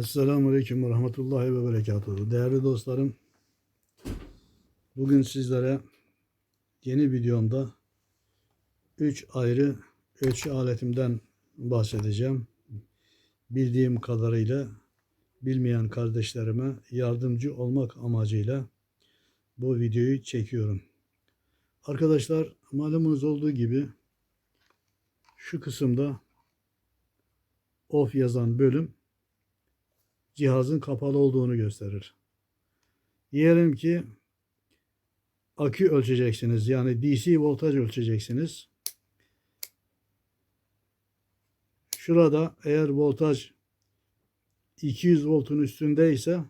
Esselamu Aleyküm ve Rahmetullahi ve Berekatuhu. Değerli dostlarım, bugün sizlere yeni videomda 3 ayrı ölçü aletimden bahsedeceğim. Bildiğim kadarıyla bilmeyen kardeşlerime yardımcı olmak amacıyla bu videoyu çekiyorum. Arkadaşlar malumunuz olduğu gibi şu kısımda off yazan bölüm cihazın kapalı olduğunu gösterir. Diyelim ki akü ölçeceksiniz. Yani DC voltaj ölçeceksiniz. Şurada eğer voltaj 200 voltun üstündeyse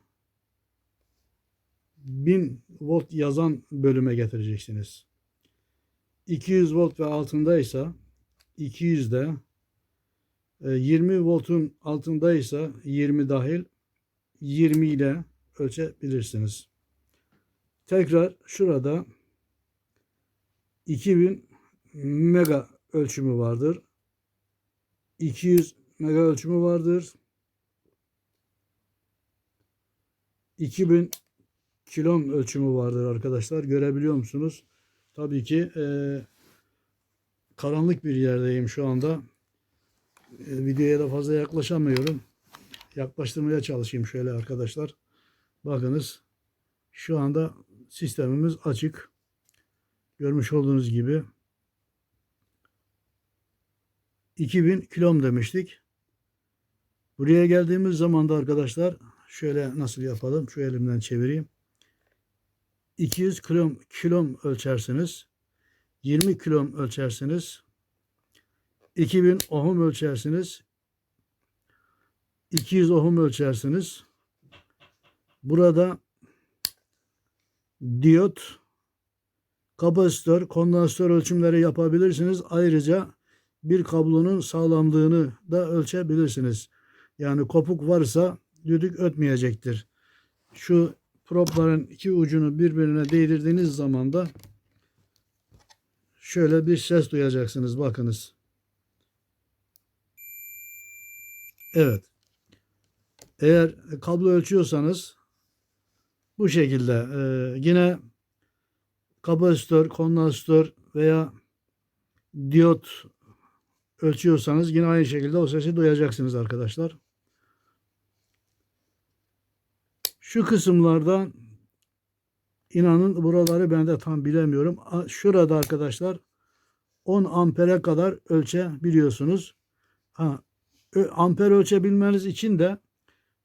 1000 volt yazan bölüme getireceksiniz. 200 volt ve altındaysa 200'de 20 voltun altındaysa 20 dahil 20 ile ölçebilirsiniz. Tekrar şurada 2000 mega ölçümü vardır. 200 mega ölçümü vardır. 2000 kilom ölçümü vardır arkadaşlar. Görebiliyor musunuz? Tabii ki e, karanlık bir yerdeyim şu anda. E, videoya da fazla yaklaşamıyorum. Yaklaştırmaya çalışayım şöyle arkadaşlar. Bakınız şu anda sistemimiz açık. Görmüş olduğunuz gibi 2000 kilom demiştik. Buraya geldiğimiz zaman da arkadaşlar şöyle nasıl yapalım? Şu elimden çevireyim. 200 kilom, kilom ölçersiniz. 20 kilom ölçersiniz. 2000 ohm ölçersiniz. 200 ohm ölçersiniz. Burada diyot, kapasitör, kondansatör ölçümleri yapabilirsiniz. Ayrıca bir kablonun sağlamlığını da ölçebilirsiniz. Yani kopuk varsa düdük ötmeyecektir. Şu propların iki ucunu birbirine değdirdiğiniz zaman da şöyle bir ses duyacaksınız. Bakınız. Evet. Eğer kablo ölçüyorsanız bu şekilde e, yine kapasitör, kondansatör veya diyot ölçüyorsanız yine aynı şekilde o sesi duyacaksınız arkadaşlar. Şu kısımlarda inanın buraları ben de tam bilemiyorum. Şurada arkadaşlar 10 ampere kadar ölçebiliyorsunuz. Ha, amper ölçebilmeniz için de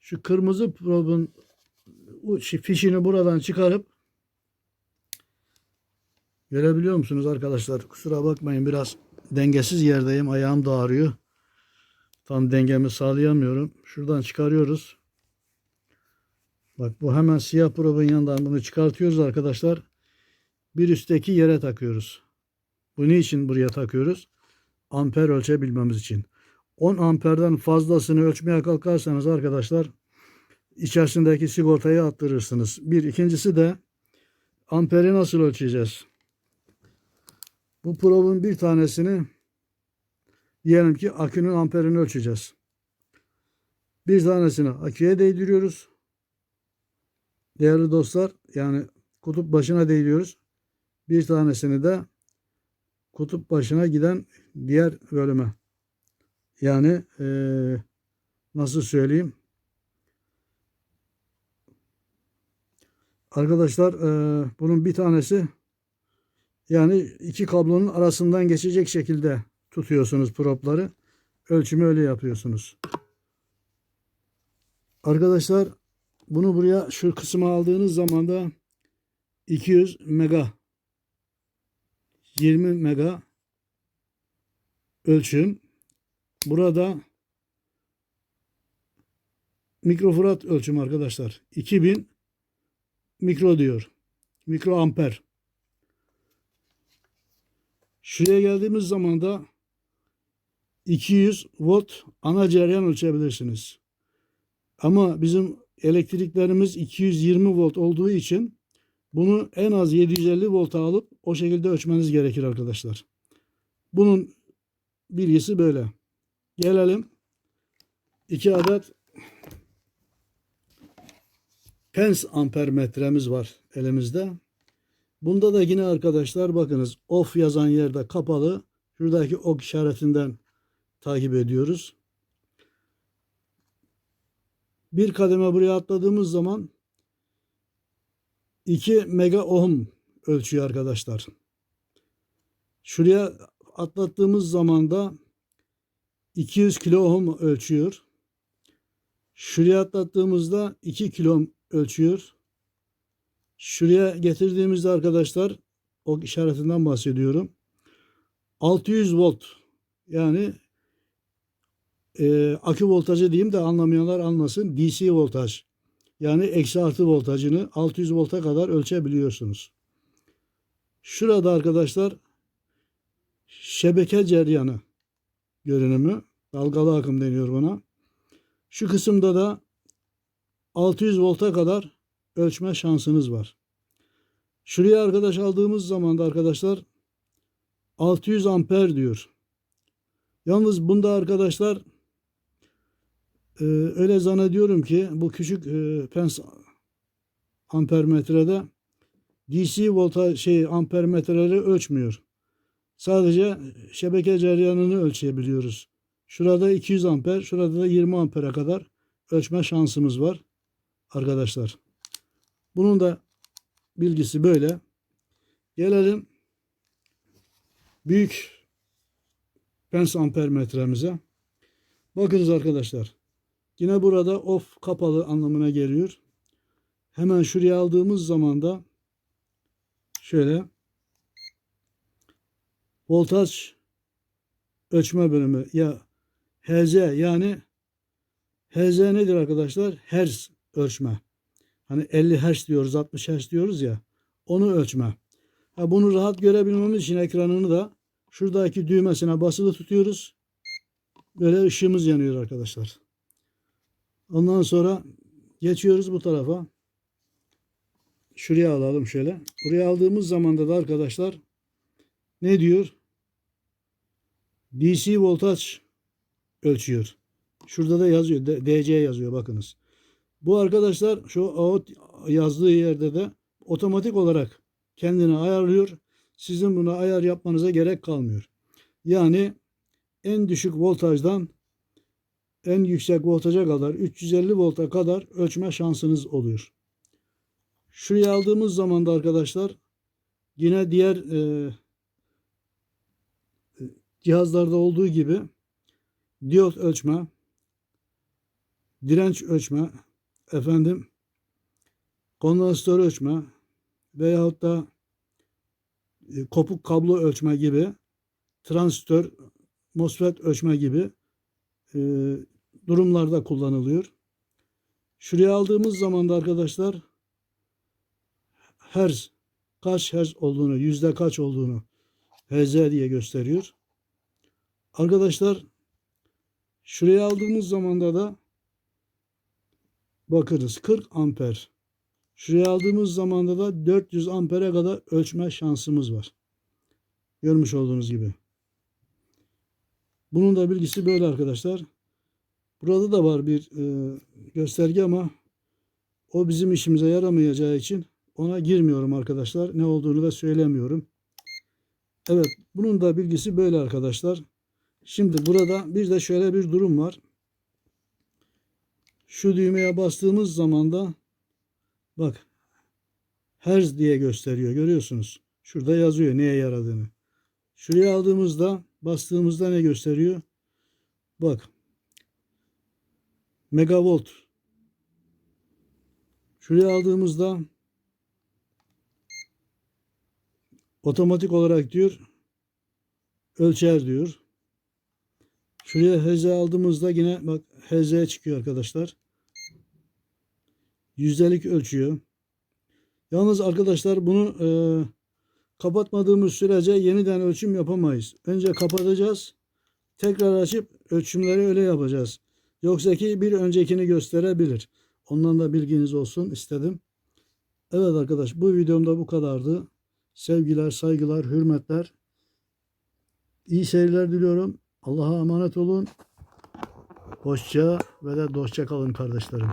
şu kırmızı probun şi- fişini buradan çıkarıp görebiliyor musunuz arkadaşlar? Kusura bakmayın biraz dengesiz yerdeyim. Ayağım da ağrıyor. Tam dengemi sağlayamıyorum. Şuradan çıkarıyoruz. Bak bu hemen siyah probun yanından bunu çıkartıyoruz arkadaşlar. Bir üstteki yere takıyoruz. Bu niçin buraya takıyoruz? Amper ölçebilmemiz için. 10 amperden fazlasını ölçmeye kalkarsanız arkadaşlar içerisindeki sigortayı attırırsınız. Bir ikincisi de amperi nasıl ölçeceğiz? Bu probun bir tanesini diyelim ki akünün amperini ölçeceğiz. Bir tanesini aküye değdiriyoruz. Değerli dostlar yani kutup başına değdiriyoruz. Bir tanesini de kutup başına giden diğer bölüme. Yani eee, nasıl söyleyeyim? Arkadaşlar eee, bunun bir tanesi yani iki kablonun arasından geçecek şekilde tutuyorsunuz propları. Ölçümü öyle yapıyorsunuz. Arkadaşlar bunu buraya şu kısma aldığınız zaman da 200 mega 20 mega ölçüm. Burada mikrofarad ölçüm arkadaşlar. 2000 mikro diyor. Mikro amper. Şuraya geldiğimiz zaman da 200 volt ana cereyan ölçebilirsiniz. Ama bizim elektriklerimiz 220 volt olduğu için bunu en az 750 volta alıp o şekilde ölçmeniz gerekir arkadaşlar. Bunun bilgisi böyle. Gelelim 2 adet pens amper metremiz var elimizde. Bunda da yine arkadaşlar bakınız off yazan yerde kapalı. Şuradaki ok işaretinden takip ediyoruz. Bir kademe buraya atladığımız zaman 2 mega ohm ölçüyor arkadaşlar. Şuraya atlattığımız zaman da 200 kilo ohm ölçüyor. Şuraya atlattığımızda 2 kilo ölçüyor. Şuraya getirdiğimizde arkadaşlar o işaretinden bahsediyorum. 600 volt yani e, akü voltajı diyeyim de anlamayanlar anlasın. DC voltaj yani eksi artı voltajını 600 volta kadar ölçebiliyorsunuz. Şurada arkadaşlar şebeke ceryanı görünümü dalgalı akım deniyor buna. Şu kısımda da 600 volta kadar ölçme şansınız var. Şuraya arkadaş aldığımız zaman da arkadaşlar 600 amper diyor. Yalnız bunda arkadaşlar e, öyle zannediyorum ki bu küçük e, pens ampermetrede DC volta şey ampermetreleri ölçmüyor. Sadece şebeke ceryanını ölçebiliyoruz. Şurada 200 amper, şurada da 20 ampere kadar ölçme şansımız var arkadaşlar. Bunun da bilgisi böyle. Gelelim büyük pens ampermetremize. Bakınız arkadaşlar. Yine burada off kapalı anlamına geliyor. Hemen şuraya aldığımız zaman da şöyle voltaj ölçme bölümü ya Hz yani Hz nedir arkadaşlar? Hertz ölçme. Hani 50 Hz diyoruz, 60 Hz diyoruz ya. Onu ölçme. Ha, bunu rahat görebilmemiz için ekranını da şuradaki düğmesine basılı tutuyoruz. Böyle ışığımız yanıyor arkadaşlar. Ondan sonra geçiyoruz bu tarafa. Şuraya alalım şöyle. Buraya aldığımız zaman da arkadaşlar ne diyor? DC voltaj ölçüyor. Şurada da yazıyor. DC yazıyor bakınız. Bu arkadaşlar şu out yazdığı yerde de otomatik olarak kendini ayarlıyor. Sizin buna ayar yapmanıza gerek kalmıyor. Yani en düşük voltajdan en yüksek voltaja kadar 350 volta kadar ölçme şansınız oluyor. Şuraya aldığımız zaman da arkadaşlar yine diğer e, cihazlarda olduğu gibi diyot ölçme, direnç ölçme, efendim kondansatör ölçme veyahut da e, kopuk kablo ölçme gibi transistör, MOSFET ölçme gibi e, durumlarda kullanılıyor. Şuraya aldığımız zaman da arkadaşlar herz kaç herz olduğunu, yüzde kaç olduğunu Hz diye gösteriyor. Arkadaşlar şuraya aldığımız zamanda da bakınız 40 amper. Şuraya aldığımız zamanda da 400 ampere kadar ölçme şansımız var. Görmüş olduğunuz gibi. Bunun da bilgisi böyle arkadaşlar. Burada da var bir e, gösterge ama o bizim işimize yaramayacağı için ona girmiyorum arkadaşlar. Ne olduğunu da söylemiyorum. Evet bunun da bilgisi böyle arkadaşlar. Şimdi burada bir de şöyle bir durum var. Şu düğmeye bastığımız zaman da bak herz diye gösteriyor görüyorsunuz. Şurada yazıyor neye yaradığını. Şuraya aldığımızda bastığımızda ne gösteriyor? Bak megavolt. Şuraya aldığımızda otomatik olarak diyor ölçer diyor. Şuraya hz aldığımızda yine bak hz çıkıyor arkadaşlar. Yüzdelik ölçüyor. Yalnız arkadaşlar bunu e, kapatmadığımız sürece yeniden ölçüm yapamayız. Önce kapatacağız. Tekrar açıp ölçümleri öyle yapacağız. Yoksa ki bir öncekini gösterebilir. Ondan da bilginiz olsun istedim. Evet arkadaş bu videomda bu kadardı. Sevgiler, saygılar, hürmetler. İyi seyirler diliyorum. Allah'a emanet olun. Hoşça ve de dostça kalın kardeşlerim.